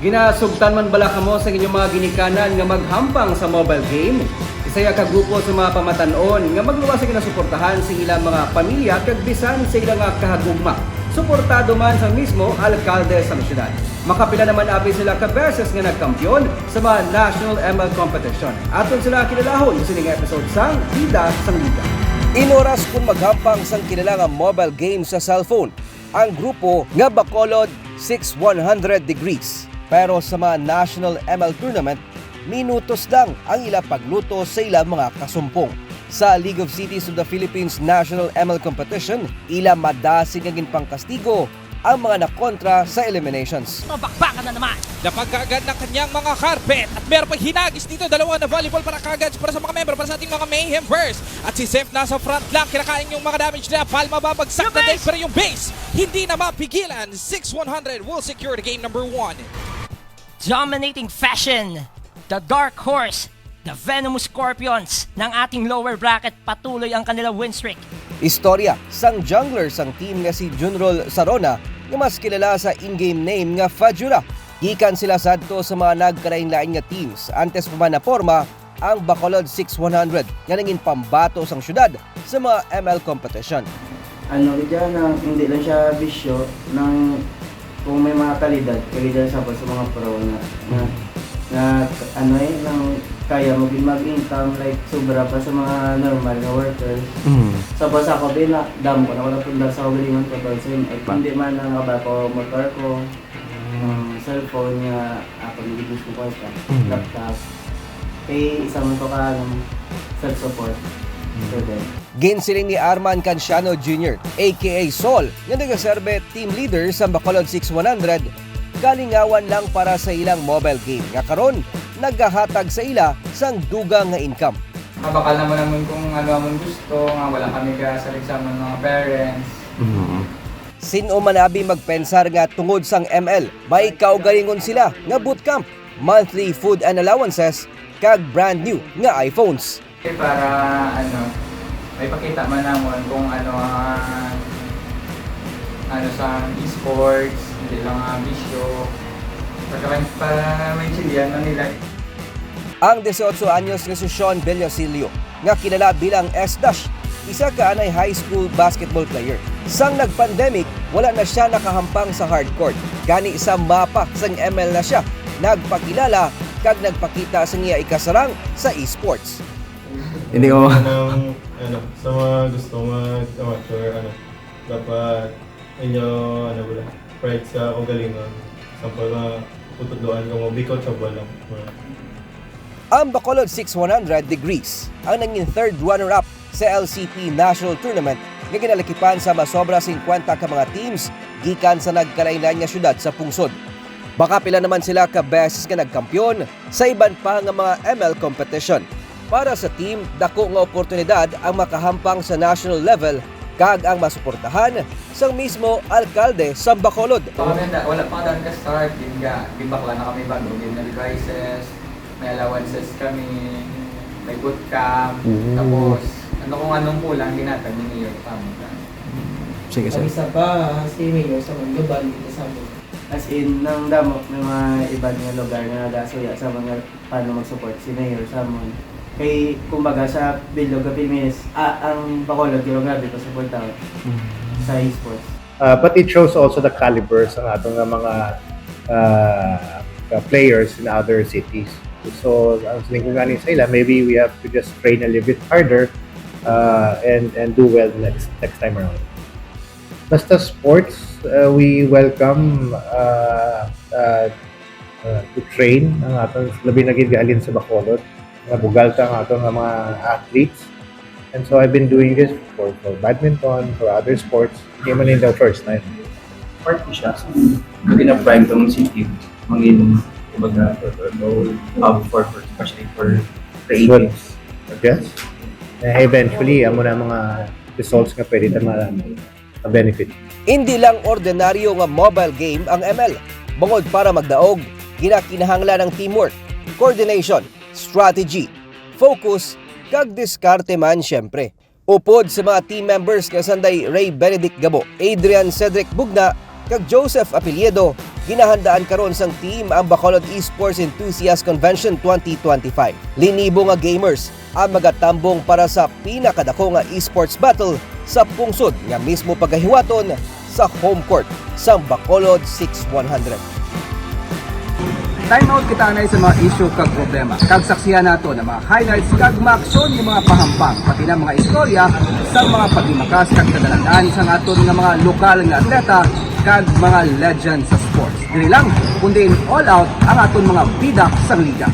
Ginasugtan man bala kamo sa inyong mga ginikanan nga maghampang sa mobile game. Isaya ka grupo sa mga pamatanon nga magluwas sa ginasuportahan sa ilang mga pamilya kag bisan sa ilang kahagugma. Suportado man sa mismo alkalde sa syudad. Makapila naman abi sila ka beses nga nagkampiyon sa mga national ML competition. Aton sila kilalahon sa nga episode sang Bida sang Liga. Inoras kung maghampang sang kilalang mobile game sa cellphone ang grupo nga Bacolod 6100 Degrees. Pero sa mga National ML Tournament, minutos lang ang ila pagluto sa ilang mga kasumpong. Sa League of Cities of the Philippines National ML Competition, ila madasig ang pangkastigo ang mga nakontra sa eliminations. Mabakbakan na naman. Napagkagad ng kanyang mga carpet at meron pang hinagis dito dalawa na volleyball para kagad para sa mga member para sa ating mga Mayhem First at si Zef nasa front lang kinakain yung mga damage nila Palma babagsak na din pero yung base hindi na mapigilan 6-100 will secure the game number 1 Dominating fashion. The Dark Horse. The Venomous Scorpions ng ating lower bracket patuloy ang kanilang win streak. Istorya sang jungler sang team nga si Junrol Sarona nga mas kilala sa in-game name nga Fajura. Gikan sila sadto sa mga nagkalain-lain nga teams antes pa man na forma ang Bacolod 6100 nga nangin pambato sang syudad sa mga ML competition. ano kaya na hindi lang siya bisyo ng kung may mga kalidad, kalidad sa sa mga pro na na, na ano eh, nang kaya mo din mag-income like sobra pa sa mga normal na workers. Tapos ako din na dam ko na wala punda sa kagalingan ko pero sin ay hindi man na nakaba ko motor ko um, cellphone nga ako hindi gusto ko ito laptop. Kay isa man ko ka ng self-support. Ginsiling ni Arman Canciano Jr. aka Sol nga nagaserbe team leader sa Bacolod 6100 galingawan lang para sa ilang mobile game nga karon nagahatag sa ila sang dugang nga income. Mabakal naman naman kung ano among gusto, nga wala kami kasalig sa among mga parents. Sino man abi magpensar nga tungod sang ML, may kaugalingon sila nga bootcamp, monthly food and allowances, kag brand new nga iPhones. Eh, Para ano, may pakita man naman kung ano ang ano sa esports, hindi lang ang bisyo. Para, para may chilian na nila. Ang 18 anyos nga si Sean Villasilio nga kilala bilang S-Dash, isa ka anay high school basketball player. Sang nag-pandemic, wala na siya nakahampang sa hardcourt. Gani sa mapa sang ML na siya, nagpakilala kag nagpakita sa iya ikasarang sa esports. Hindi ko ng ano, sa mga gusto mag-amateur, ano, dapat inyo, ano ba pride sa kagalingan. Sample na putudloan ko mo, be coachable lang. Mga- Ang Bacolod 6100 Degrees ang nanging third runner-up sa LCP National Tournament nga ginalakipan sa masobra 50 ka mga teams gikan sa nagkalainlain nga syudad sa pungsod. Baka pila naman sila ka beses nga nagkampiyon sa iban pa nga mga ML competition. Para sa team, dako nga oportunidad ang makahampang sa national level kag ang masuportahan sa mismo alkalde sa Bacolod. Kami na, wala pa daan ka start, din ka, di bakla na kami bago, din na devices, may allowances kami, may bootcamp, tapos ano kung anong kulang, ginatag ni York Times. Sige, Ang isa pa, si Mayor sa mga global dito sa mga As in, nang damo, may mga ibang nga lugar nga nagasuya sa mga paano mag-support si Mayor sa. Kay, kumbaga, sa Bilog of Pilipinas, ah, ang Bacolod, yung grabe ko support daw sa esports. Uh, but it shows also the calibers ng atong nga mga uh, players in other cities. So, ang saling ko galing sa ila, maybe we have to just train a little bit harder uh, and and do well next next time around. Basta sports, uh, we welcome uh, uh, uh, to train ang atong labi na gid sa Bacolod. Nga bugal ta ang atong nga mga athletes. And so I've been doing this for, for badminton, for other sports. Hindi man in the first time. part ko siya. So, pina-prime tong city. Mangin, kumbaga, role hub for, for, especially for creatives. Yes. Eh, eventually, amo na mga results nga pwede na ma- ma-benefit. Hindi lang ordinaryo nga mobile game ang ML. Bungod para magdaog, ginakinahanglan ng teamwork, coordination, strategy, focus, kag diskarte man syempre. Upod sa mga team members nga sanday Ray Benedict Gabo, Adrian Cedric Bugna, kag Joseph Apeliedo, ginahandaan karon sang team ang Bacolod Esports Enthusiast Convention 2025. Linibo nga gamers ang magatambong para sa pinakadako nga esports battle sa pungsod nga mismo pagahiwaton sa home court sa Bacolod 6100. Time out kita na sa mga issue kag problema. Kag saksihan nato ng mga highlights kag maaksyon ng mga pahampang pati na mga istorya sa mga pagimakas kag kadalandaan sa aton nga mga lokal nga atleta kag mga legend sa sports. Dili lang kundi all out ang aton mga bida sa liga.